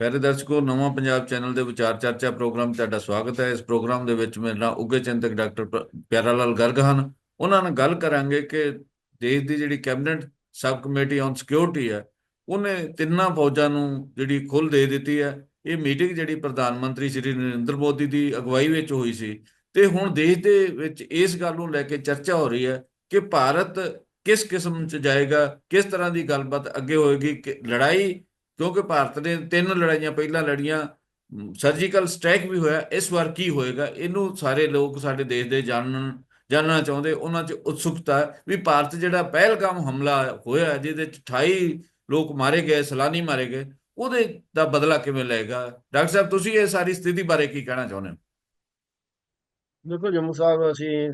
ਪਿਆਰੇ ਦਰਸ਼ਕੋ, ਨਵਾਂ ਪੰਜਾਬ ਚੈਨਲ ਦੇ ਵਿਚਾਰ ਚਰਚਾ ਪ੍ਰੋਗਰਾਮ ਤੁਹਾਡਾ ਸਵਾਗਤ ਹੈ। ਇਸ ਪ੍ਰੋਗਰਾਮ ਦੇ ਵਿੱਚ ਮੇਰੇ ਨਾਲ ਉੱਘੇ ਚਿੰਤਕ ਡਾਕਟਰ ਪਿਆਰਾ ਲਾਲ ਗਰਗ ਹਨ। ਉਹਨਾਂ ਨਾਲ ਗੱਲ ਕਰਾਂਗੇ ਕਿ ਦੇਸ਼ ਦੀ ਜਿਹੜੀ cabinet sub committee on security ਹੈ, ਉਹਨੇ ਤਿੰਨਾਂ ਫੌਜਾਂ ਨੂੰ ਜਿਹੜੀ ਖੁੱਲ ਦੇ ਦਿੱਤੀ ਹੈ। ਇਹ ਮੀਟਿੰਗ ਜਿਹੜੀ ਪ੍ਰਧਾਨ ਮੰਤਰੀ ਸ਼੍ਰੀ ਨਰਿੰਦਰ ਮੋਦੀ ਦੀ ਅਗਵਾਈ ਵਿੱਚ ਹੋਈ ਸੀ। ਤੇ ਹੁਣ ਦੇਸ਼ ਦੇ ਵਿੱਚ ਇਸ ਗੱਲ ਨੂੰ ਲੈ ਕੇ ਚਰਚਾ ਹੋ ਰਹੀ ਹੈ ਕਿ ਭਾਰਤ ਕਿਸ ਕਿਸਮ 'ਚ ਜਾਏਗਾ, ਕਿਸ ਤਰ੍ਹਾਂ ਦੀ ਗੱਲਬਾਤ ਅੱਗੇ ਹੋਏਗੀ, ਕਿ ਲੜਾਈ ਕਿਉਂਕਿ ਭਾਰਤ ਨੇ ਤਿੰਨ ਲੜਾਈਆਂ, ਪਹਿਲਾਂ ਲੜੀਆਂ ਸਰਜੀਕਲ ਸਟ੍ਰਾਈਕ ਵੀ ਹੋਇਆ, ਇਸ ਵਾਰ ਕੀ ਹੋਏਗਾ? ਇਹਨੂੰ ਸਾਰੇ ਲੋਕ ਸਾਡੇ ਦੇਸ਼ ਦੇ ਜਾਣਨ, ਜਾਣਨਾ ਚਾਹੁੰਦੇ, ਉਹਨਾਂ 'ਚ ਉਤਸੁਕਤਾ ਵੀ ਭਾਰਤ ਜਿਹੜਾ ਪਹਿਲਗਾਮ ਹਮਲਾ ਹੋਇਆ, ਜਿਹਦੇ 'ਚ 28 ਲੋਕ ਮਾਰੇ ਗਏ, ਸਲਾਨੀ ਮਾਰੇ ਗਏ, ਉਹਦੇ ਦਾ ਬਦਲਾ ਕਿਵੇਂ ਲਏਗਾ? ਡਾਕਟਰ ਸਾਹਿਬ, ਤੁਸੀਂ ਇਹ ਸਾਰੀ ਸਥਿਤੀ ਬਾਰੇ ਕੀ ਕਹਿਣਾ ਚਾਹੁੰਦੇ ਹੋ? ਦੇਖੋ, ਜੰਮੂ ਸਾਹਿਬ, ਅਸੀਂ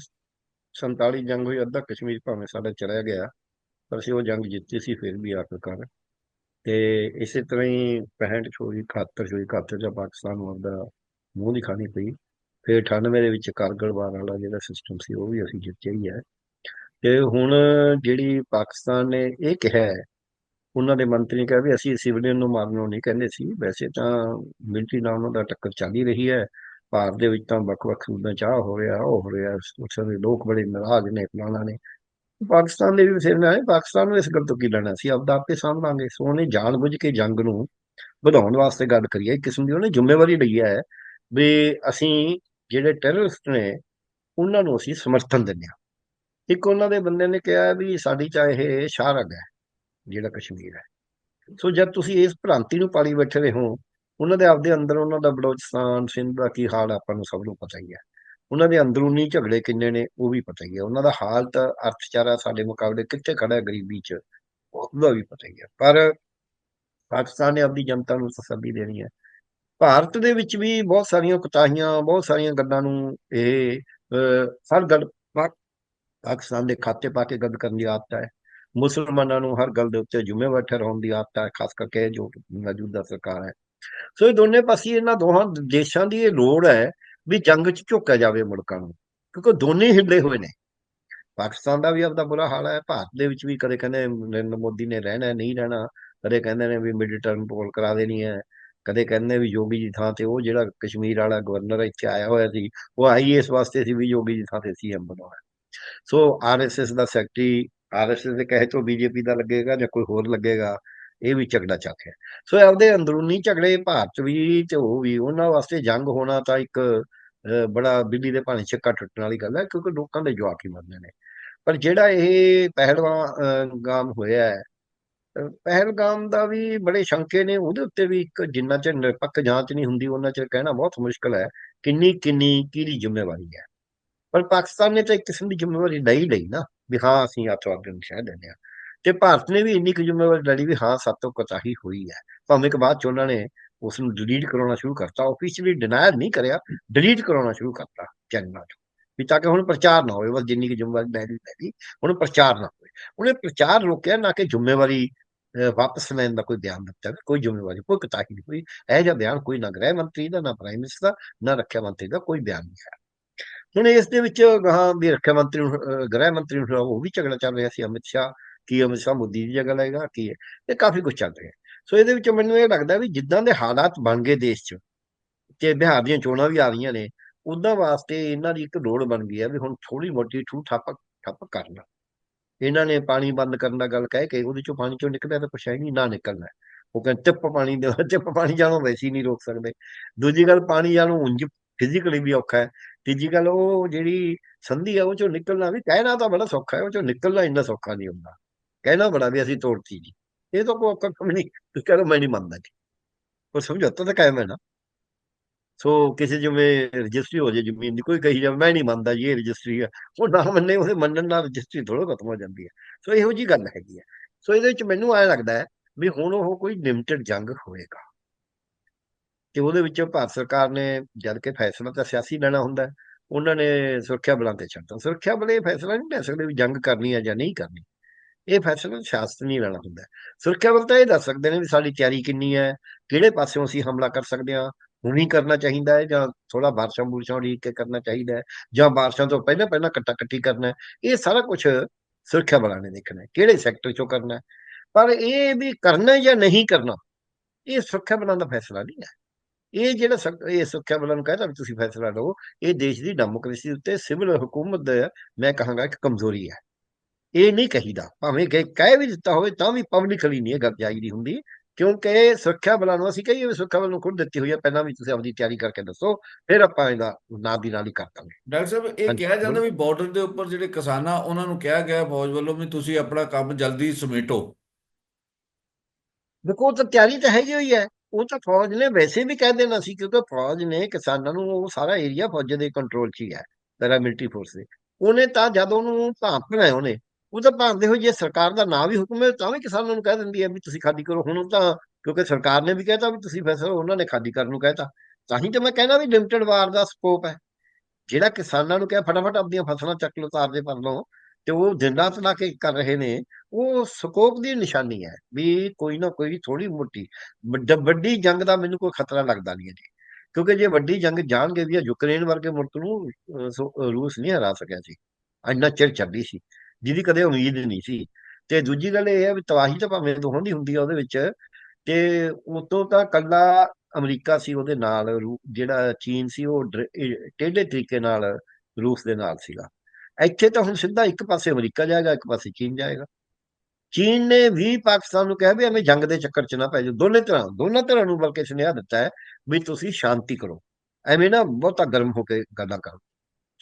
47 ਜੰਗ ਹੋਈ, ਅੱਧਾ ਕਸ਼ਮੀਰ ਭਾਵੇਂ ਸਾਡਾ ਚਲਾ ਗਿਆ, ਪਰ ਅਸੀਂ ਉਹ ਜੰਗ ਜਿੱਤੀ ਸੀ, ਫਿਰ ਵੀ ਆਖਰਕਾਰ ਤੇ ਇਸੇ ਤਰ੍ਹਾਂ ਹੀ 65 ਚ ਹੋਈ 71 ਚ 71 ਚ ਪਾਕਿਸਤਾਨ ਨੂੰ ਆਪਦਾ ਮੂੰਹ ਦੀ ਖਾਣੀ ਪਈ। ਫਿਰ 98 ਦੇ ਵਿੱਚ ਕਾਰਗਲ ਵਾਰ ਵਾਲਾ ਜਿਹੜਾ ਸਿਸਟਮ ਸੀ, ਉਹ ਵੀ ਅਸੀਂ ਜਿੱਤਿਆ ਹੀ ਹੈ। ਤੇ ਹੁਣ ਜਿਹੜੀ ਪਾਕਿਸਤਾਨ ਨੇ ਇਹ ਕਿਹਾ ਹੈ, ਉਹਨਾਂ ਦੇ ਮੰਤਰੀ ਨੇ ਕਿਹਾ ਵੀ ਅਸੀਂ ਸਿਵਲੀਅਨ ਨੂੰ ਮਾਰਨ ਨੂੰ ਨਹੀਂ ਕਹਿੰਦੇ ਸੀ। ਵੈਸੇ ਤਾਂ ਮਿਲਟਰੀ ਨਾਲ ਉਹਨਾਂ ਦਾ ਟੱਕਰ ਚੱਲ ਹੀ ਰਹੀ ਹੈ। ਭਾਰਤ ਦੇ ਵਿੱਚ ਤਾਂ ਵੱਖ-ਵੱਖ ਸੂਬਾਂ ਚਾਹ ਹੋ ਰਿਹਾ, ਉਹ ਹੋ ਰਿਹਾ। ਉਸ ਸਮੇਂ ਲੋਕ ਬੜੇ ਨਾਰਾਜ਼ ਨੇ, ਫਲਾਣਾ ਨੇ। ਪਾਕਿਸਤਾਨ ਦੇ ਵੀ ਬਥੇਰੇ ਨੇ, ਪਾਕਿਸਤਾਨ ਨੂੰ ਇਸ ਗੱਲ ਤੋਂ ਕੀ ਲੈਣਾ ਸੀ? ਆਪਦਾ ਆਪੇ ਸਾਂਭਾਂਗੇ ਸੋ ਉਹਨੇ ਜਾਣਬੁੱਝ ਕੇ ਜੰਗ ਨੂੰ ਵਧਾਉਣ ਵਾਸਤੇ ਗੱਲ ਕਰੀ ਹੈ। ਕਿਸਮ ਦੀ ਉਹਨੇ ਜ਼ਿੰਮੇਵਾਰੀ ਲਈ ਹੈ ਵੀ ਅਸੀਂ ਜਿਹੜੇ ਟੈਰਰਿਸਟ ਨੇ, ਉਹਨਾਂ ਨੂੰ ਅਸੀਂ ਸਮਰਥਨ ਦਿੰਦੇ ਹਾਂ। ਇੱਕ ਉਹਨਾਂ ਦੇ ਬੰਦੇ ਨੇ ਕਿਹਾ ਵੀ ਸਾਡੀ ਚਾਹੇ ਸ਼ਾਹਰਗ ਹੈ, ਜਿਹੜਾ ਕਸ਼ਮੀਰ ਹੈ। ਸੋ ਜਦ ਤੁਸੀਂ ਇਸ ਭ੍ਰਾਂਤੀ ਨੂੰ ਪਾਲੀ ਬੈਠੇ ਰਹੇ ਹੋ, ਉਹਨਾਂ ਦੇ ਆਪਦੇ ਅੰਦਰ ਉਹਨਾਂ ਦਾ ਬਲੋਚਿਸਤਾਨ, ਸਿੰਧ ਦਾ ਕੀ ਹਾਲ ਆਪਾਂ ਨੂੰ ਸਭ ਨੂੰ ਪਤਾ ਹੀ ਹੈ। ਉਹਨਾਂ ਦੇ ਅੰਦਰੂਨੀ ਝਗੜੇ ਕਿੰਨੇ ਨੇ, ਉਹ ਵੀ ਪਤਾ ਹੀ ਹੈ। ਉਹਨਾਂ ਦਾ ਹਾਲਤ ਅਰਥਚਾਰਾ ਸਾਡੇ ਮੁਕਾਬਲੇ ਕਿੱਥੇ ਖੜਾ ਹੈ ਗਰੀਬੀ 'ਚ ਉਹਦਾ ਵੀ ਪਤਾ ਹੀ ਹੈ। ਪਰ ਪਾਕਿਸਤਾਨ ਨੇ ਆਪਣੀ ਜਨਤਾ ਨੂੰ ਤਸੱਲੀ ਦੇਣੀ ਹੈ। ਭਾਰਤ ਦੇ ਵਿੱਚ ਵੀ ਬਹੁਤ ਸਾਰੀਆਂ ਕੁਤਾਹੀਆਂ, ਬਹੁਤ ਸਾਰੀਆਂ ਗੱਲਾਂ ਨੂੰ ਇਹ ਹਰ ਗੱਲ ਪਾਕਿਸਤਾਨ ਦੇ ਖਾਤੇ ਪਾ ਕੇ ਗੱਲ ਕਰਨ ਦੀ ਆਦਤ ਹੈ। ਮੁਸਲਮਾਨਾਂ ਨੂੰ ਹਰ ਗੱਲ ਦੇ ਉੱਤੇ ਜ਼ਿੰਮੇਵਾਰ ਠਹਿਰਾਉਣ ਦੀ ਆਦਤ ਹੈ, ਖਾਸ ਕਰਕੇ ਜੋ ਮੌਜੂਦਾ ਸਰਕਾਰ ਹੈ। ਸੋ ਇਹ ਦੋਨੇ ਪਾਸੇ ਇਹਨਾਂ ਦੋਹਾਂ ਦੇਸ਼ਾਂ ਦੀ ਇਹ ਲੋੜ ਹੈ ਵੀ ਜੰਗ 'ਚ ਝੋਕਿਆ ਜਾਵੇ ਮੁਲਕਾਂ ਨੂੰ, ਕਿਉਂਕਿ ਦੋਨੇ ਹਿੱਲੇ ਹੋਏ ਨੇ। ਪਾਕਿਸਤਾਨ ਦਾ ਵੀ ਆਪਦਾ ਬੁਰਾ ਹਾਲ ਹੈ, ਭਾਰਤ ਦੇ ਵਿੱਚ ਵੀ ਕਦੇ ਕਹਿੰਦੇ ਨਰਿੰਦਰ ਮੋਦੀ ਨੇ ਰਹਿਣਾ ਨਹੀਂ ਰਹਿਣਾ, ਕਦੇ ਕਹਿੰਦੇ ਨੇ ਵੀ ਮਿਡ ਟਰਮ ਪੋਲ ਕਰਾ ਦੇਣੀ ਹੈ, ਕਦੇ ਕਹਿੰਦੇ ਵੀ ਯੋਗੀ ਜੀ ਥਾਂ ਤੇ ਉਹ ਜਿਹੜਾ ਕਸ਼ਮੀਰ ਵਾਲਾ ਗਵਰਨਰ ਇੱਥੇ ਆਇਆ ਹੋਇਆ ਸੀ, ਉਹ ਆਈ ਇਸ ਵਾਸਤੇ ਸੀ ਵੀ ਯੋਗੀ ਜੀ ਥਾਂ ਤੇ ਸੀਐਮ ਬਣਾਉਣਾ ਸੋ ਆਰਐਸਐਸ ਦਾ ਸੈਕਟਰੀ ਆਰਐਸਐਸ ਦੇ ਕਹੇ ਤੋਂ ਬੀਜੇਪੀ ਦਾ ਲੱਗੇਗਾ ਜਾਂ ਕੋਈ ਹੋਰ ਲੱਗੇਗਾ ਇਹ ਵੀ ਝਗੜਾ ਚੱਕ ਹੈ ਸੋ ਆਪਦੇ ਅੰਦਰੂਨੀ ਝਗੜੇ ਭਾਰਤ ਵੀ ਤੇ ਉਹ ਵੀ ਉਹਨਾਂ ਵਾਸਤੇ ਜੰਗ ਹੋਣਾ ਤਾਂ ਇੱਕ ਅਹ, ਬੜਾ ਬਿੱਲੀ ਦੇ ਭਾਣੇ ਛੱਕਾ ਟੁੱਟਣ ਵਾਲੀ ਗੱਲ ਹੈ ਕਿਉਂਕਿ ਲੋਕਾਂ ਦੇ ਜਵਾਕ ਹੀ ਮਰਦੇ ਨੇ। ਪਰ ਜਿਹੜਾ ਇਹ ਪਹਿਲਵਾਨ ਹੋਇਆ ਹੈ ਪਹਿਲਗਾਮ ਦਾ ਵੀ ਬੜੇ ਸ਼ੰਕੇ ਨੇ ਉਹਦੇ ਉੱਤੇ ਵੀ ਇੱਕ ਜਿੰਨਾ ਚਿਰ ਨਿਰਪੱਖ ਜਾਂਚ ਨਹੀਂ ਹੁੰਦੀ ਉਹਨਾਂ ਚਿਰ ਕਹਿਣਾ ਬਹੁਤ ਮੁਸ਼ਕਲ ਹੈ ਕਿੰਨੀ ਕਿੰਨੀ ਕਿਹਦੀ ਜ਼ਿੰਮੇਵਾਰੀ ਹੈ। ਪਰ ਪਾਕਿਸਤਾਨ ਨੇ ਤਾਂ ਇੱਕ ਕਿਸਮ ਦੀ ਜ਼ਿੰਮੇਵਾਰੀ ਲਈ ਲਈ ਨਾ ਵੀ ਹਾਂ ਅਸੀਂ ਅੱਤਵਾਦ ਨੂੰ ਸ਼ਹਿ ਦਿੰਦੇ ਹਾਂ। ਤੇ ਭਾਰਤ ਨੇ ਵੀ ਇੰਨੀ ਕੁ ਜ਼ਿੰਮੇਵਾਰੀ ਲਈ ਵੀ ਹਾਂ ਸਾਡੇ ਤੋਂ ਕੋਤਾਹੀ ਹੋਈ ਹੈ। ਭਾਵੇਂ ਕਿ ਬਾਅਦ ਚ ਉਹਨਾਂ ਨੇ ਉਸ ਨੂੰ ਡਿਲੀਟ ਕਰਾਉਣਾ ਸ਼ੁਰੂ ਕਰਤਾ ਆਫੀਸ਼ੀਅਲੀ ਡਿਨਾਇਰ ਨਹੀਂ ਕਰਿਆ ਡਿਲੀਟ ਕਰਾਉਣਾ ਸ਼ੁਰੂ ਕਰਤਾ ਚੈਨਲਾਂ ਤੋਂ ਵੀ ਤਾਂ ਕਿ ਹੁਣ ਪ੍ਰਚਾਰ ਨਾ ਹੋਵੇ ਬਸ ਜਿੰਨੀ ਕੁ ਜ਼ਿੰਮੇਵਾਰੀ ਲੈ ਲਈ ਲੈ ਲਈ ਹੁਣ ਪ੍ਰਚਾਰ ਨਾ ਹੋਵੇ। ਉਹਨੇ ਪ੍ਰਚਾਰ ਰੋਕਿਆ ਨਾ ਕਿ ਜ਼ਿੰਮੇਵਾਰੀ ਅਹ, ਵਾਪਸ ਲੈਣ ਦਾ ਕੋਈ ਬਿਆਨ ਦਿੱਤਾ ਕੋਈ ਜ਼ਿੰਮੇਵਾਰੀ ਕੋਈ ਕਤਾਹੀ ਨਹੀਂ ਹੋਈ। ਇਹ ਜਿਹਾ ਬਿਆਨ ਕੋਈ ਨਾ ਗ੍ਰਹਿ ਮੰਤਰੀ ਦਾ ਨਾ ਪ੍ਰਾਈਮ ਮਿਨਿਸਟਰ ਦਾ ਨਾ ਰੱਖਿਆ ਮੰਤਰੀ ਦਾ ਕੋਈ ਬਿਆਨ ਨਹੀਂ ਹੈ। ਹੁਣ ਇਸ ਦੇ ਵਿੱਚ ਗਾਹਾਂ ਵੀ ਰੱਖਿਆ ਮੰਤਰੀ ਨੂੰ ਗ੍ਰਹਿ ਮੰਤਰੀ ਨੂੰ ਉਹ ਵੀ ਝਗੜਾ ਚੱਲ ਰਿਹਾ ਸੀ ਅਮਿਤ ਸ਼ਾਹ। ਕੀ ਅਮਿਤ ਸ਼ਾਹ ਮੋਦੀ ਦੀ ਜਗ੍ਹਾ ਲਏਗਾ ਕੀ ਹੈ ਇਹ ਕਾਫੀ ਕੁਝ ਚੱਲ ਰਿਹਾ ਸੋ ਇਹਦੇ ਵਿੱਚ ਮੈਨੂੰ ਇਹ ਲੱਗਦਾ ਵੀ ਜਿੱਦਾਂ ਦੇ ਹਾਲਾਤ ਬਣ ਗਏ ਦੇਸ਼ 'ਚ ਤੇ ਬਿਹਾਰ ਦੀਆਂ ਚੋਣਾਂ ਵੀ ਆ ਰਹੀਆਂ ਨੇ ਉਹਨਾਂ ਵਾਸਤੇ ਇਹਨਾਂ ਦੀ ਇੱਕ ਲੋੜ ਬਣ ਗਈ ਹੈ ਵੀ ਹੁਣ ਥੋੜੀ ਮੋਟੀ ਠੂ ਠੱਪ ਠੱਪ ਕਰਨਾ। ਇਹਨਾਂ ਨੇ ਪਾਣੀ ਬੰਦ ਕਰਨ ਦਾ ਗੱਲ ਕਹਿ ਕੇ ਉਹਦੇ ਚੋਂ ਪਾਣੀ ਚੋਂ ਨਿਕਲਿਆ ਤਾਂ ਕੁਛ ਹੈ ਨਹੀਂ, ਨਾ ਨਿਕਲਣਾ ਉਹ ਕਹਿੰਦੇ ਟਿੱਪ ਪਾਣੀ ਦੇ ਟਿੱਪ ਪਾਣੀ ਜਾਣੋ ਵੈਸੇ ਨਹੀਂ ਰੋਕ ਸਕਦੇ। ਦੂਜੀ ਗੱਲ ਪਾਣੀ ਜਾਣੋ ਉਂਝ ਫਿਜ਼ੀਕਲੀ ਵੀ ਔਖਾ ਹੈ। ਤੀਜੀ ਗੱਲ ਉਹ ਜਿਹੜੀ ਸੰਧੀ ਆ ਉਹ ਚੋਂ ਨਿਕਲਣਾ ਵੀ ਕਹਿਣਾ ਤਾਂ ਬੜਾ ਸੌਖਾ ਹੈ, ਉਹ ਚੋਂ ਨਿਕਲਣਾ ਇੰਨਾ ਸੌਖਾ ਨਹੀਂ ਹੁੰਦਾ। ਕਹਿਣਾ ਬੜਾ ਵੀ ਅਸੀਂ ਤੋੜਤੀ ਜੀ। ਇਹ ਤਾਂ ਕੋਈ ਔਖਾ ਕੰਮ ਨਹੀਂ, ਤੁਸੀਂ ਕਹਿੰਦੇ ਮੈਂ ਨਹੀਂ ਮੰਨਦਾ ਜੀ। ਉਹ ਸਮਝੌਤਾ ਤਾਂ ਕਾਇਮ ਹੈ ਨਾ। ਸੋ ਕਿਸੇ ਜਿਵੇਂ ਰਜਿਸਟਰੀ ਹੋ ਜੇ ਜ਼ਮੀਨ ਦੀ, ਕੋਈ ਕਹੀ ਜਾਵੇ, ਮੈਂ ਨਹੀਂ ਮੰਨਦਾ ਜੀ, ਇਹ ਰਜਿਸਟਰੀ ਹੈ। ਉਹ ਨਾ ਮੰਨੇ, ਉਹਦੇ ਮੰਨਣ ਨਾਲ ਰਜਿਸਟਰੀ ਥੋੜਾ ਖਤਮ ਹੋ ਜਾਂਦੀ ਹੈ। ਸੋ ਇਹੋ ਜੀ ਗੱਲ ਹੈਗੀ ਹੈ। ਸੋ ਇਹਦੇ ਵਿੱਚ ਮੈਨੂੰ ਐ ਲੱਗਦਾ ਹੈ ਵੀ ਹੁਣ ਉਹ ਕੋਈ ਲਿਮਟਿਡ ਜੰਗ ਹੋਏਗਾ। ਤੇ ਉਹਦੇ ਵਿੱਚ ਭਾਰਤ ਸਰਕਾਰ ਨੇ ਜਦ ਕਿ ਫੈਸਲਾ ਤਾਂ ਸਿਆਸੀ ਲੈਣਾ ਹੁੰਦਾ ਉਹਨਾਂ ਨੇ ਸੁਰੱਖਿਆ ਬਲਾਂ ਤੇ ਛੱਡਤਾ। ਸੁਰੱਖਿਆ ਬਲੇ ਫੈਸਲਾ ਨਹੀਂ ਲੈ ਸਕਦੇ ਵੀ ਜੰਗ ਕਰਨੀ ਹੈ ਜਾਂ ਨਹੀਂ ਕਰਨੀ। ਇਹ ਫੈਸਲਾ ਸਿਆਸਤ ਨਹੀਂ ਲੈਣਾ ਹੁੰਦਾ। ਸੁਰੱਖਿਆ ਬਲ ਤਾਂ ਇਹ ਦੱਸ ਸਕਦੇ ਨੇ ਵੀ ਸਾਡੀ ਤਿਆਰੀ ਕਿੰਨੀ ਹੈ, ਕਿਹੜੇ ਪਾਸਿਓਂ ਅਸੀਂ ਹਮਲਾ ਕਰ ਸਕਦੇ ਹਾਂ, ਹੁਣੀ ਕਰਨਾ ਚਾਹੀਦਾ ਹੈ ਜਾਂ ਥੋੜਾ ਬਾਰਿਸ਼ਾਂ ਬੁਰਸ਼ਾਂ ਉਡੀਕ ਕੇ ਕਰਨਾ ਚਾਹੀਦਾ ਹੈ ਜਾਂ ਬਾਰਿਸ਼ਾਂ ਤੋਂ ਪਹਿਲਾਂ ਪਹਿਲਾਂ ਕੱਟਾ ਕੱਟੀ ਕਰਨਾ ਹੈ। ਇਹ ਸਾਰਾ ਕੁਝ ਸੁਰੱਖਿਆ ਬਲਾਂ ਨੇ ਦੇਖਣਾ ਕਿਹੜੇ ਸੈਕਟਰ ਚੋਂ ਕਰਨਾ ਪਰ ਇਹ ਵੀ ਕਰਨਾ ਜਾਂ ਨਹੀਂ ਕਰਨਾ, ਇਹ ਸੁਰੱਖਿਆ ਬਲਾਂ ਦਾ ਫੈਸਲਾ ਨਹੀਂ ਹੈ। ਇਹ ਜਿਹੜਾ ਸਰ- ਇਹ ਸੁਰੱਖਿਆ ਬਲਾਂ ਨੂੰ ਕਹਿੰਦਾ ਵੀ ਤੁਸੀਂ ਫੈਸਲਾ ਲਓ, ਇਹ ਦੇਸ਼ ਦੀ ਡੈਮੋਕ੍ਰੇਸੀ ਉੱਤੇ ਸਿਵਲ ਹਕੂਮਤ ਦਾ, ਮੈਂ ਕਹਾਂਗਾ ਇੱਕ ਕਮਜ਼ੋਰੀ ਹੈ। ਇਹ ਨਹੀਂ ਕਹੀਦਾ। ਭਾਵੇਂ ਕਿ ਕਹਿ ਵੀ ਦਿੱਤਾ ਹੋਵੇ ਤਾਂ ਵੀ ਪਬਲਿਕਲੀ ਨਹੀਂ ਇਹ ਗੱਲ ਜਾਈਦੀ ਹੁੰਦੀ ਕਿਉਂਕਿ ਸੁਰੱਖਿਆ ਬਲਾਂ ਨੂੰ ਅਸੀਂ ਕਹੀਏ ਵੀ ਸੁਰੱਖਿਆ ਬਲਾਂ ਨੂੰ ਖੁਦ ਦਿੱਤੀ ਹੋਈ ਹੈ ਪਹਿਲਾਂ ਵੀ ਤੁਸੀਂ ਆਪਦੀ ਤਿਆਰੀ ਕਰਕੇ ਦੱਸੋ ਫਿਰ ਆਪਾਂ ਇਹਦਾ ਨਾਲ ਦੀ ਨਾਲ ਹੀ ਕਰ ਦਾਂਗੇ। ਡਾਕਟਰ ਸਾਹਿਬ ਇਹ ਕਿਹਾ ਜਾਂਦਾ। ਵੀ ਬਾਰਡਰ ਦੇ ਉੱਪਰ ਜਿਹੜੇ ਕਿਸਾਨ ਉਹਨਾਂ ਨੂੰ ਕਿਹਾ ਗਿਆ ਫੌਜ ਵੱਲੋਂ ਵੀ ਤੁਸੀਂ ਆਪਣਾ ਕੰਮ ਜਲਦੀ ਸਮੇਟੋ। ਦੇਖੋ ਤਾਂ ਤਿਆਰੀ ਤਾਂ ਹੈਗੀ ਹੋਈ ਹੈ। ਉਹ ਤਾਂ ਫੌਜ ਨੇ ਵੈਸੇ ਵੀ ਕਹਿ ਦੇਣਾ ਸੀ ਕਿਉਂਕਿ ਫੌਜ ਨੇ ਕਿਸਾਨਾਂ ਨੂੰ ਉਹ ਸਾਰਾ ਏਰੀਆ ਫੌਜ ਦੇ ਕੰਟਰੋਲ 'ਚ ਹੀ ਹੈ ਪੈਰਾਮਿਲਟਰੀ ਫੋਰਸ ਦੇ। ਉਹਨੇ ਤਾਂ ਜਦ ਉਹਨੂੰ ਭਾਂਪਣਾ ਹੈ ਉਹਨੇ ਉਹ ਤਾਂ ਭਾਂਦੇ ਹੋ ਜੇ ਸਰਕਾਰ ਦਾ ਨਾਂ ਵੀ ਹੁਕਮ ਹੈ, ਤਾਂ ਵੀ ਕਿਸਾਨਾਂ ਨੂੰ ਕਹਿ ਦਿੰਦੀ ਹੈ ਵੀ ਤੁਸੀਂ ਖਾਦੀ ਕਰੋ। ਹੁਣ ਤਾਂ ਕਿਉਂਕਿ ਸਰਕਾਰ ਨੇ ਵੀ ਕਹਿਤਾ ਵੀ ਤੁਸੀਂ ਫੈਸਲਾ, ਉਹਨਾਂ ਨੇ ਖਾਲੀ ਕਰਨ ਨੂੰ ਕਹਿਤਾ। ਤਾਂ ਹੀ ਤਾਂ ਮੈਂ ਕਹਿੰਦਾ ਵੀ ਲਿਮਟਿਡ ਵਾਰ ਦਾ ਸਕੋਪ ਹੈ। ਜਿਹੜਾ ਕਿਸਾਨਾਂ ਨੂੰ ਕਿਹਾ, ਫਟਾਫਟ ਆਪਣੀਆਂ ਫਸਲਾਂ ਚੱਕ ਲਓ, ਤਾਰ ਦੇ ਪਰ ਲਓ, ਤੇ ਉਹ ਦਿਨ ਰਾਤ ਲਾ ਕੇ ਕਰ ਰਹੇ ਨੇ, ਉਹ ਸਕੋਪ ਦੀ ਨਿਸ਼ਾਨੀ ਹੈ ਵੀ ਕੋਈ ਨਾ ਕੋਈ ਥੋੜੀ ਮੋਟੀ ਵੱਡੀ ਜੰਗ ਦਾ ਮੈਨੂੰ ਕੋਈ ਖਤਰਾ ਲੱਗਦਾ ਨਹੀਂ ਹੈ ਜੀ ਕਿਉਂਕਿ ਜੇ ਵੱਡੀ ਜੰਗ ਜਾਣਗੇ ਵੀ ਇਹ ਯੂਕਰੇਨ ਵਰਗੇ ਮੁਲਕ ਨੂੰ ਰੂਸ ਨਹੀਂ ਹਰਾ ਸਕਿਆ ਸੀ। ਇੰਨਾ ਚਿਰ ਚੱਲੀ ਸੀ। ਜਿਹਦੀ ਕਦੇ ਉਮੀਦ ਨਹੀਂ ਸੀ। ਤੇ ਦੂਜੀ ਗੱਲ ਇਹ ਹੈ ਵੀ ਤਬਾਹੀ ਤਾਂ ਭਾਵੇਂ ਦੋਹਾਂ ਦੀ ਹੁੰਦੀ ਆ ਉਹਦੇ ਵਿੱਚ, ਤੇ ਉਤੋਂ ਤਾਂ ਕੱਲਾ ਅਮਰੀਕਾ ਸੀ ਉਹਦੇ ਨਾਲ, ਰੂ- ਜਿਹੜਾ ਚੀਨ ਸੀ ਉਹ ਟੇਢੇ ਤਰੀਕੇ ਨਾਲ ਰੂਸ ਦੇ ਨਾਲ ਸੀਗਾ। ਇੱਥੇ ਤਾਂ ਹੁਣ ਸਿੱਧਾ ਇੱਕ ਪਾਸੇ ਅਮਰੀਕਾ ਜਾਏਗਾ, ਇੱਕ ਪਾਸੇ ਚੀਨ ਜਾਏਗਾ। ਚੀਨ ਨੇ ਵੀ ਪਾਕਿਸਤਾਨ ਨੂੰ ਕਿਹਾ ਵੀ ਐਵੇਂ ਜੰਗ ਦੇ ਚੱਕਰ 'ਚ ਨਾ ਪੈ ਜਾਓ। ਦੋਨੇ ਤਰ੍ਹਾਂ ਦੋਨਾਂ ਤਰ੍ਹਾਂ ਨੂੰ ਬਲਕਿ ਸੁਨੇਹਾ ਦਿੱਤਾ ਹੈ ਵੀ ਤੁਸੀਂ ਸ਼ਾਂਤੀ ਕਰੋ। ਐਵੇਂ ਨਾ ਬਹੁਤਾ ਗਰਮ ਹੋ ਕੇ ਗੱਲਾਂ ਕਰੋ।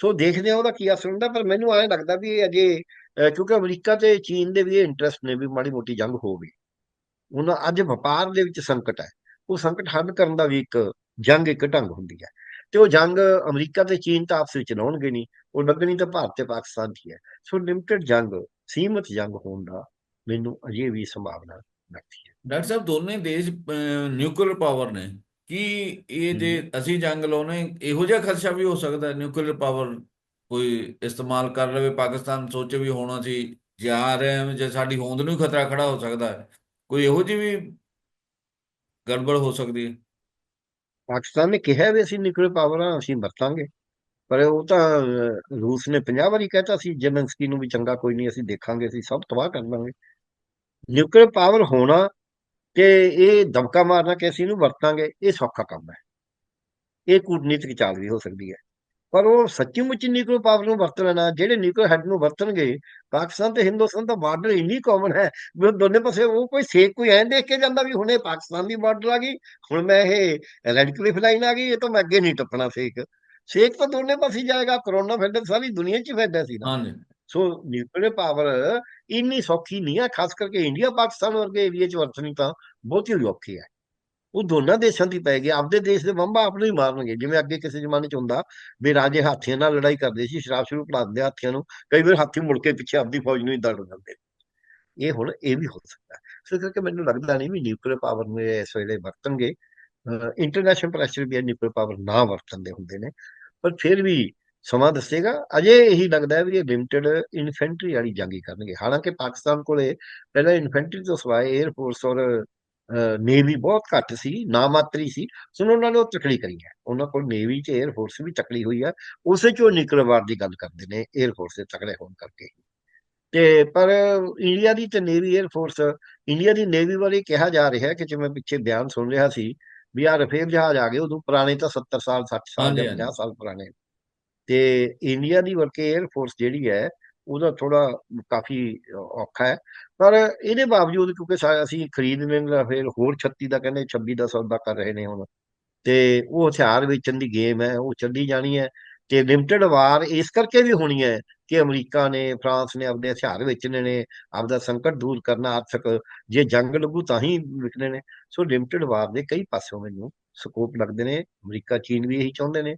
ਸੋ ਦੇਖਦੇ ਆ ਉਹਦਾ ਕੀ ਅਸਰ ਹੁੰਦਾ, ਪਰ ਮੈਨੂੰ ਐਂ ਲੱਗਦਾ ਵੀ ਇਹ ਅਜੇ ਕਿਉਂਕਿ ਅਮਰੀਕਾ ਤੇ ਚੀਨ ਦੇ ਵੀ ਇਹ ਇੰਟਰਸਟ ਨੇ ਵੀ ਮਾੜੀ ਮੋਟੀ ਜੰਗ ਹੋਵੇ ਉਹਨਾਂ ਅੱਜ ਵਪਾਰ ਦੇ ਵਿੱਚ ਸੰਕਟ ਹੈ। ਉਹ ਸੰਕਟ ਹੱਲ ਕਰਨ ਦਾ ਵੀ ਇੱਕ ਜੰਗ ਇੱਕ ਢੰਗ ਹੁੰਦੀ ਹੈ। ਤੇ ਉਹ ਜੰਗ ਅਮਰੀਕਾ ਤੇ ਚੀਨ ਤਾਂ ਆਪਸ ਵਿੱਚ ਲਾਉਣਗੇ ਨਹੀਂ। ਉਹ ਲੱਗਣੀ ਤਾਂ ਭਾਰਤ ਤੇ ਪਾਕਿਸਤਾਨ ਦੀ ਹੈ। ਸੋ ਲਿਮਟਿਡ ਜੰਗ ਸੀਮਤ ਜੰਗ ਹੋਣ ਦਾ ਮੈਨੂੰ ਅਜੇ ਵੀ ਸੰਭਾਵਨਾ ਲੱਗਦੀ ਹੈ। ਡਾਕਟਰ ਸਾਹਿਬ ਦੋਨੇ ਦੇਸ਼ ਨਿਊਕਲੀਅਰ ਪਾਵਰ ਨੇ। ਕੀ ਇਹ ਜੇ ਅਸੀਂ ਜੰਗ ਲਾਉਣੇ ਇਹੋ ਜਿਹਾ ਖਦਸ਼ਾ ਵੀ ਹੋ ਸਕਦਾ ਨਿਊਕਲੀਅਰ ਪਾਵਰ ਕੋਈ ਇਸਤੇਮਾਲ ਕਰ ਲਵੇ ਪਾਕਿਸਤਾਨ, ਸੋਚੇ ਵੀ ਹੁਣ ਅਸੀਂ ਜੇ ਆ ਰਹੇ ਹਾਂ, ਜੇ ਸਾਡੀ ਹੋਂਦ ਨੂੰ ਖਤਰਾ ਖੜਾ ਹੋ ਸਕਦਾ ਹੈ। ਕੋਈ ਇਹੋ ਜਿਹੀ ਵੀ ਗੜਬੜ ਹੋ ਸਕਦੀ ਹੈ? ਪਾਕਿਸਤਾਨ ਨੇ ਕਿਹਾ ਵੀ ਅਸੀਂ ਨਿਊਕਲੀਅਰ ਪਾਵਰ ਆ ਅਸੀਂ ਵਰਤਾਂਗੇ। ਪਰ ਉਹ ਤਾਂ ਰੂਸ ਨੇ 50 ਵਾਰੀ ਕਹਿਤਾ ਸੀ, ਜ਼ੇਲੈਂਸਕੀ ਨੂੰ ਵੀ ਚੰਗਾ ਕੋਈ ਨਹੀਂ, ਅਸੀਂ ਦੇਖਾਂਗੇ, ਅਸੀਂ ਸਭ ਤਬਾਹ ਕਰ ਦਾਂਗੇ ਨਿਊਕਲੀਅਰ ਪਾਵਰ ਹੋਣਾ ਤੇ ਇਹ ਦਬਕਾ ਮਾਰਨਾ ਕਿ ਅਸੀਂ ਇਹਨੂੰ ਵਰਤਾਂਗੇ, ਇਹ ਸੌਖਾ ਕੰਮ ਹੈ। ਇਹ ਕੂਟਨੀਤਿਕ ਚਾਲ ਵੀ ਹੋ ਸਕਦੀ ਹੈ। ਪਰ ਉਹ ਸੱਚੀ ਮੁੱਚੀ ਨਿਊਕਲੀਅਰ ਪਾਵਰ ਨੂੰ ਵਰਤ ਲੈਣਾ ਜਿਹੜੇ ਨਿਊਕਲੀਅਰ ਹੈਡ ਨੂੰ ਵਰਤਣਗੇ ਪਾਕਿਸਤਾਨ ਤੇ ਹਿੰਦੁਸਤਾਨ ਦਾ ਬਾਰਡਰ ਇੰਨੀ ਕਾਮਨ ਹੈ ਵੀ ਉਹ ਦੋਨੇ ਪਾਸੇ ਉਹ ਕੋਈ ਸੇਕ ਕੋਈ ਐਂ ਦੇਖ ਕੇ ਜਾਂਦਾ ਵੀ ਹੁਣੇ ਪਾਕਿਸਤਾਨ ਦੀ ਬਾਰਡਰ ਆ ਗਈ ਹੁਣ ਮੈਂ ਇਹ ਰੈਡ ਕਲਿਫ ਲਾਈਨ ਆ ਗਈ ਇਹ ਤਾਂ ਮੈਂ ਅੱਗੇ ਨਹੀਂ ਟੱਪਣਾ ਸੇਕ। ਸੇਕ ਤਾਂ ਦੋਨੇ ਪਾਸੇ ਹੀ ਜਾਏਗਾ ਕਰੋਨਾ ਫੈਲਦਾ ਸਾਰੀ ਦੁਨੀਆ 'ਚ ਹੀ ਫੈਲਦਾ ਸੀ ਹਾਂਜੀ ਸੋ ਨਿਊਕਲੀਅਰ ਪਾਵਰ ਇੰਨੀ ਸੌਖੀ ਨਹੀਂ ਹੈ ਖਾਸ ਕਰਕੇ ਇੰਡੀਆ ਪਾਕਿਸਤਾਨ ਵਰਗੇ ਏਰੀਆ 'ਚ ਵਰਤਣੀ ਤਾਂ ਬਹੁਤ ਹੀ ਔਖੀ ਹੈ। ਉਹ ਦੋਨਾਂ ਦੇਸ਼ਾਂ ਦੀ ਪੈ ਗਈ, ਆਪਦੇ ਦੇਸ਼ ਦੇ ਬੰਬਾ ਆਪ ਨੂੰ ਹੀ ਮਾਰਨਗੇ। ਜਿਵੇਂ ਅੱਗੇ ਕਿਸੇ ਜ਼ਮਾਨੇ 'ਚ ਹੁੰਦਾ, ਵੀ ਰਾਜੇ ਹਾਥੀਆਂ ਨਾਲ ਲੜਾਈ ਕਰਦੇ ਸੀ, ਸ਼ਰਾਬ ਸ਼ੁਰੂ ਪਿਲਾ ਦਿੰਦੇ ਹਾਥੀਆਂ ਨੂੰ, ਕਈ ਵਾਰ ਹਾਥੀ ਮੁੜ ਕੇ ਪਿੱਛੇ ਆਪਦੀ ਫੌਜ ਨੂੰ ਹੀ ਦੜ ਦਿੰਦੇ ਇਹ ਹੁਣ, ਇਹ ਵੀ ਹੋ ਸਕਦਾ। ਸੋ ਇਸ ਕਰਕੇ ਮੈਨੂੰ ਲੱਗਦਾ ਨਹੀਂ ਵੀ ਨਿਊਕਲੀਅਰ ਪਾਵਰ ਨੂੰ ਇਸ ਵੇਲੇ ਵਰਤਣਗੇ। ਇੰਟਰਨੈਸ਼ਨਲ ਪ੍ਰੈਸ਼ਰ ਵੀ ਨਿਊਕਲੀਅਰ ਪਾਵਰ ਨਾ ਵਰਤਣ ਦੇ ਹੁੰਦੇ ਨੇ। ਪਰ ਫਿਰ ਵੀ ਸਮਾਂ ਦੱਸੇਗਾ। ਅਜੇ ਇਹੀ ਲੱਗਦਾ ਹੈ ਵੀ ਇਹ ਲਿਮਟਿਡ ਇਨਫੈਂਟਰੀ ਵਾਲੀ ਜੰਗੀ ਕਰਨਗੇ। ਹਾਲਾਂਕਿ ਪਾਕਿਸਤਾਨ ਕੋਲੇ ਪਹਿਲਾਂ ਇਨਫੈਂਟਰੀ ਤੋਂ ਸਵਾਏ 에ਅਰ ਫੋਰਸ ਔਰ ਨੇਵੀ ਬਹੁਤ ਘੱਟ ਸੀ ਨਾਮਾਤਰੀ ਸੀ ਸੋ ਉਹਨਾਂ ਨੇ ਉਹ ਤਕੜੀ ਕਰੀ ਹੈ। ਉਹਨਾਂ ਕੋਲ ਨੇਵੀ ਚ 에ਅਰ ਫੋਰਸ ਵੀ ਤਕੜੀ ਹੋਈ ਹੈ ਉਸੇ ਚੋਂ ਨਿਕਲਵਾਰ ਦੀ ਗੱਲ ਕਰਦੇ ਨੇ 에ਅਰ ਫੋਰਸ ਦੇ ਤਕੜੇ ਹੋਣ ਕਰਕੇ। ਤੇ ਪਰ ਇੰਡੀਆ ਦੀ ਤੇ ਨੇਵੀ 에ਅਰ ਫੋਰਸ ਇੰਡੀਆ ਦੀ ਨੇਵੀ ਬਾਰੇ ਕਿਹਾ ਜਾ ਰਿਹਾ ਕਿ ਜਿਵੇਂ ਪਿੱਛੇ ਬਿਆਨ ਸੁਣ ਰਿਹਾ ਸੀ ਵੀ ਆ ਰਫੇਲ ਜਹਾਜ਼ ਆ ਗਏ ਉਦੋਂ ਪੁਰਾਣੇ ਤਾਂ 70 ਸਾਲ 60 ਸਾਲ 50 ਸਾਲ ਪੁਰਾਣੇ। ਤੇ ਇੰਡੀਆ ਦੀ ਵਰਕੇ 에ਅਰ ਫੋਰਸ ਜਿਹੜੀ ਹੈ ਉਹਦਾ ਥੋੜਾ ਕਾਫੀ ਔਖਾ ਹੈ। ਪਰ ਇਹਦੇ ਬਾਵਜੂਦ ਕਿਉਂਕਿ ਸਾ- ਅਸੀਂ ਖਰੀਦ ਲੈਣਾ ਫਿਰ ਹੋਰ 36 ਦਾ ਕਹਿੰਦੇ 26 ਦਾ ਸੌਦਾ ਕਰ ਰਹੇ ਨੇ ਹੁਣ। ਤੇ ਉਹ ਹਥਿਆਰ ਵੇਚਣ ਦੀ ਗੇਮ ਹੈ, ਉਹ ਚੱਲੀ ਜਾਣੀ ਹੈ ਤੇ ਲਿਮਟਿਡ ਵਾਰ ਇਸ ਕਰਕੇ ਵੀ ਹੋਣੀ ਹੈ ਕਿ ਅਮਰੀਕਾ ਨੇ, ਫਰਾਂਸ ਨੇ ਆਪਣੇ ਹਥਿਆਰ ਵੇਚਣੇ ਨੇ, ਆਪਦਾ ਸੰਕਟ ਦੂਰ ਕਰਨਾ ਆਰਥਿਕ, ਜੇ ਜੰਗ ਲੱਗੂ ਤਾਂ ਹੀ ਵਿਕਣੇ ਨੇ। ਸੋ ਲਿਮਟਿਡ ਵਾਰ ਦੇ ਕਈ ਪਾਸਿਓਂ ਮੈਨੂੰ ਸਕੋਪ ਲੱਗਦੇ ਨੇ, ਅਮਰੀਕਾ, ਚੀਨ ਵੀ ਇਹੀ ਚਾਹੁੰਦੇ ਨੇ।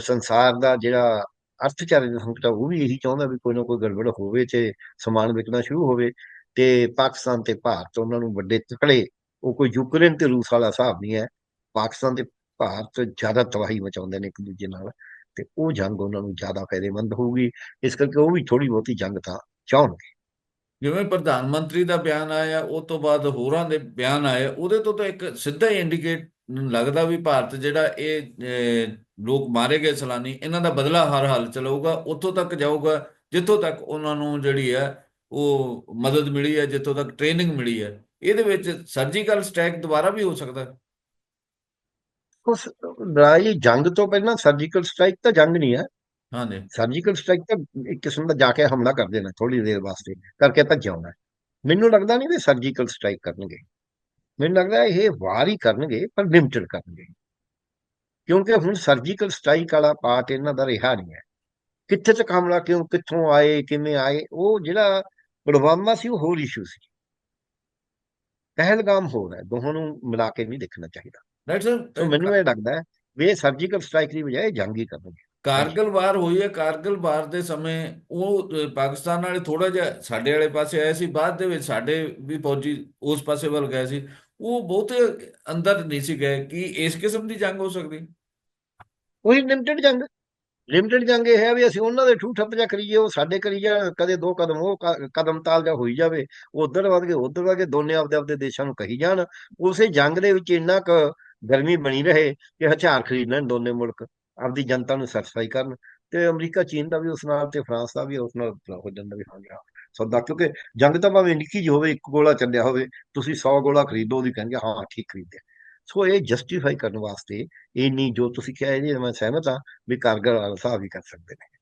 ਸੰਸਾਰ ਦਾ ਜਿਹੜਾ ਅਰਥਚਾਰੇ ਦਾ ਸੰਕਟ ਉਹ ਵੀ ਇਹੀ ਚਾਹੁੰਦਾ ਵੀ ਕੋਈ ਨਾ ਕੋਈ ਗੜਬੜ ਹੋਵੇ ਤੇ ਸਮਾਨ ਵਿਕਣਾ ਸ਼ੁਰੂ ਹੋਵੇ। ਤੇ ਪਾਕਿਸਤਾਨ ਤੇ ਭਾਰਤ, ਉਹਨਾਂ ਨੂੰ ਵੱਡੇ ਤਕੜੇ, ਉਹ ਕੋਈ ਯੂਕਰੇਨ ਤੇ ਰੂਸ ਵਾਲਾ ਹਿਸਾਬ ਨਹੀਂ ਹੈ, ਪਾਕਿਸਤਾਨ ਤੇ ਭਾਰਤ ਜ਼ਿਆਦਾ ਤਬਾਹੀ ਮਚਾਉਂਦੇ ਨੇ ਇੱਕ ਦੂਜੇ ਨਾਲ ਤੇ ਉਹ ਜੰਗ ਉਹਨਾਂ ਨੂੰ ਜ਼ਿਆਦਾ ਫਾਇਦੇਮੰਦ ਹੋਊਗੀ, ਇਸ ਕਰਕੇ ਉਹ ਵੀ ਥੋੜੀ ਬਹੁਤੀ ਜੰਗ ਤਾਂ ਚਾਹਣਗੇ। ਜਿਵੇਂ ਪ੍ਰਧਾਨ ਮੰਤਰੀ ਦਾ ਬਿਆਨ ਆਇਆ, ਉਹ ਤੋਂ ਬਾਅਦ ਹੋਰਾਂ ਦੇ ਬਿਆਨ ਆਏ, ਉਹਦੇ ਤੋਂ ਤਾਂ ਇੱਕ ਸਿੱਧਾ ਹੀ ਇੰਡੀਕੇਟ ਲੱਗਦਾ ਵੀ ਭਾਰਤ ਜਿਹੜਾ ਇਹ ਲੋਕ ਮਾਰੇ ਗਏ ਸਲਾਨੀ, ਇਹਨਾਂ ਦਾ ਬਦਲਾ ਹਰ ਹਾਲ ਚਲਾਊਗਾ ਉੱਥੋਂ ਤੱਕ ਜਾਊਗਾ, ਜਿੱਥੋਂ ਤੱਕ ਉਹਨਾਂ ਨੂੰ ਜਿਹੜੀ ਹੈ ਉਹ ਮਦਦ ਮਿਲੀ ਹੈ ਜਿੱਥੋਂ ਤੱਕ ਟ੍ਰੇਨਿੰਗ ਮਿਲੀ ਹੈ। ਇਹਦੇ ਵਿੱਚ ਸਰਜੀਕਲ ਸਟ੍ਰਾਈਕ ਦੁਬਾਰਾ ਵੀ ਹੋ ਸਕਦਾ ਹੈ? ਉਸ ਲੜਾਈ ਜੰਗ ਤੋਂ ਪਹਿਲਾਂ ਸਰਜੀਕਲ ਸਟ੍ਰਾਈਕ ਤਾਂ ਜੰਗ ਨਹੀਂ ਹੈ। ਹਾਂਜੀ ਸਰਜੀਕਲ ਸਟ੍ਰਾਈਕ ਤਾਂ ਇੱਕ ਕਿਸਮ ਦਾ ਜਾ ਕੇ ਹਮਲਾ ਕਰ ਦੇਣਾ ਥੋੜੀ ਦੇਰ ਵਾਸਤੇ ਕਰਕੇ ਭੱਜ ਆਉਣਾ ਮੈਨੂੰ ਲੱਗਦਾ ਨਹੀਂ ਵੀ ਸਰਜੀਕਲ ਸਟ੍ਰਾਈਕ ਕਰਨਗੇ। ਮੈਨੂੰ ਲੱਗਦਾ ਇਹ ਵਾਰ ਹੀ ਕਰਨਗੇ ਪਰ ਲਿਮਟਡ ਕਰਨਗੇ। ਕਿਉਂਕਿ ਹੁਣ ਸਰਜੀਕਲ ਸਟ੍ਰਾਈਕ ਵਾਲਾ ਪਾਰਟ ਇਹਨਾਂ ਦਾ ਰਿਹਾ ਨਹੀਂ ਹੈ। ਕਿੱਥੇ ਤੱਕ ਹਮਲਾ ਕਿਉਂ ਕਿੱਥੋਂ ਆਏ ਕਿਵੇਂ ਆਏ ਉਹ ਜਿਹੜਾ ਪੁਲਵਾਮਾ ਸੀ ਉਹ ਹੋਰ ਇਸ਼ੂ ਸੀ। ਪਹਿਲਗਾਮ ਹੋਰ ਹੈ ਦੋਹਾਂ ਨੂੰ ਮਿਲਾ ਕੇ ਨਹੀਂ ਦੇਖਣਾ ਚਾਹੀਦਾ। ਤਾਂ ਸਾਹਿਬ ਮੈਨੂੰ ਇਹ ਲੱਗਦਾ ਹੈ ਵੀ ਇਹ ਸਰਜੀਕਲ ਸਟ੍ਰਾਈਕ ਦੀ ਬਜਾਏ ਜੰਗ ਹੀ ਕਰਨਗੇ। ਕਾਰਗਲ ਵਾਰ ਹੋਈ ਹੈ ਕਾਰਗਲ ਵਾਰ ਦੇ ਸਮੇਂ ਉਹ ਪਾਕਿਸਤਾਨ ਵਾਲੇ ਥੋੜਾ ਜਿਹਾ ਸਾਡੇ ਵਾਲੇ ਪਾਸੇ ਆਏ ਸੀ ਬਾਅਦ ਦੇ ਵਿੱਚ ਸਾਡੇ ਵੀ ਫੌਜੀ ਉਸ ਪਾਸੇ ਵੱਲ ਗਏ ਸੀ। ਉਹ ਬਹੁਤੇ ਅੰਦਰ ਨਹੀਂ ਸੀ ਗਏ ਕੀ ਇਸ ਕਿਸਮ ਦੀ ਜੰਗ ਹੋ ਸਕਦੀ? ਉਹੀ ਲਿਮਟਿਡ ਜੰਗ। ਲਿਮਟਿਡ ਜੰਗ ਇਹ ਹੈ ਵੀ ਅਸੀਂ ਉਹਨਾਂ ਦੇ ਠੂ ਠੱਪ ਜਾ ਕਰੀਏ, ਉਹ ਸਾਡੇ ਕਰੀ ਜਾਣ, ਕਦੇ ਦੋ ਕਦਮ ਉਹ ਕਦਮ ਤਾਲ ਜਾ ਹੋਈ ਜਾਵੇ ਉਧਰ ਵੱਧ ਗਏ ਉਧਰ ਵੱਧ ਗਏ ਦੋਨੇ ਆਪਦੇ ਆਪਦੇ ਦੇਸ਼ਾਂ ਨੂੰ ਕਹੀ ਜਾਣ। ਉਸੇ ਜੰਗ ਦੇ ਵਿੱਚ ਇੰਨਾ ਕੁ ਗਰਮੀ ਬਣੀ ਰਹੇ ਕਿ ਹਥਿਆਰ ਖਰੀਦ ਲੈਣ ਦੋਨੇ ਮੁਲਕ, ਆਪਦੀ ਜਨਤਾ ਨੂੰ ਸੈਟੀਸਫਾਈ ਕਰਨ। ਤੇ ਅਮਰੀਕਾ, ਚੀਨ ਦਾ ਵੀ ਉਸ ਨਾਲ ਤੇ ਫਰਾਂਸ ਦਾ ਵੀ ਉਸ ਨਾਲ ਹੋ ਜਾਂਦਾ ਵੀ ਹਾਂ ਜੀ, ਹਾਂ। ਸੌਦਾ ਕਿਉਂਕਿ ਜੰਗ ਤਾਂ ਭਾਵੇਂ ਨਿੱਕੀ ਜਿਹੀ ਹੋਵੇ, ਇੱਕ ਗੋਲਾ ਚੱਲਿਆ ਹੋਵੇ, ਤੁਸੀਂ 100 ਗੋਲਾ ਖਰੀਦੋ, ਉਹਦੀ ਕਹਿੰਗੇ ਹਾਂ, ਠੀਕ ਖਰੀਦਿਆ। ਸੋ ਇਹ ਜਸਟੀਫਾਈ ਕਰਨ ਵਾਸਤੇ ਇਹ ਨਹੀਂ ਜੋ ਤੁਸੀਂ ਕਿਹਾ ਇਹਦੀ ਮੈਂ ਸਹਿਮਤ ਹਾਂ ਵੀ ਕਾਰਗਰ ਵਾਲਾ ਹਿਸਾਬ ਵੀ ਕਰ ਸਕਦੇ ਨੇ।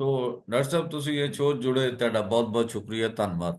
ਸੋ ਡਾਕਟਰ ਸਾਹਿਬ ਤੁਸੀਂ ਇਹ ਸ਼ੋਅ ਜੁੜੇ, ਤੁਹਾਡਾ ਬਹੁਤ ਬਹੁਤ ਸ਼ੁਕਰੀਆ, ਧੰਨਵਾਦ।